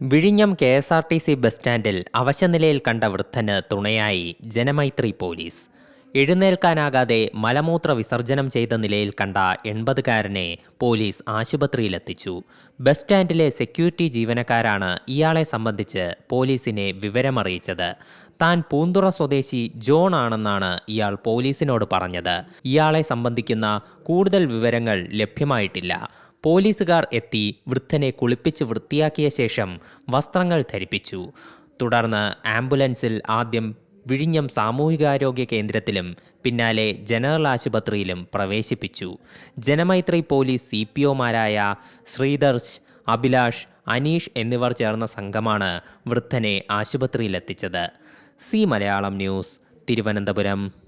വിഴിഞ്ഞം K S R T C bus സ്റ്റാൻഡിൽ അവശനിലയിൽ കണ്ട വൃദ്ധന് തുണയായി ജനമൈത്രി പോലീസ്. എഴുന്നേൽക്കാനാകാതെ മലമൂത്ര വിസർജനം ചെയ്ത നിലയിൽ കണ്ട എൺപതുകാരനെ പോലീസ് ആശുപത്രിയിലെത്തിച്ചു. ബസ് സ്റ്റാൻഡിലെ സെക്യൂരിറ്റി ജീവനക്കാരാണ് ഇയാളെ സംബന്ധിച്ച് പോലീസിനെ വിവരമറിയിച്ചത്. താൻ പൂന്തുറ സ്വദേശി ജോൺ ആണെന്നാണ് ഇയാൾ പോലീസിനോട് പറഞ്ഞത്. ഇയാളെ സംബന്ധിക്കുന്ന കൂടുതൽ വിവരങ്ങൾ ലഭ്യമായിട്ടില്ല. പോലീസുകാർ എത്തി വൃദ്ധനെ കുളിപ്പിച്ച് വൃത്തിയാക്കിയ ശേഷം വസ്ത്രങ്ങൾ ധരിപ്പിച്ചു. തുടർന്ന് ആംബുലൻസിൽ ആദ്യം വിഴിഞ്ഞം സാമൂഹികാരോഗ്യ കേന്ദ്രത്തിലും പിന്നാലെ ജനറൽ ആശുപത്രിയിലും പ്രവേശിപ്പിച്ചു. ജനമൈത്രി പോലീസ് സി പി ഒമാരായ ശ്രീദർശ് അഭിലാഷ് അനീഷ് എന്നിവർ ചേർന്ന സംഘമാണ് വൃദ്ധനെ ആശുപത്രിയിലെത്തിച്ചത്. C Malayalam news Thiruvananthapuram.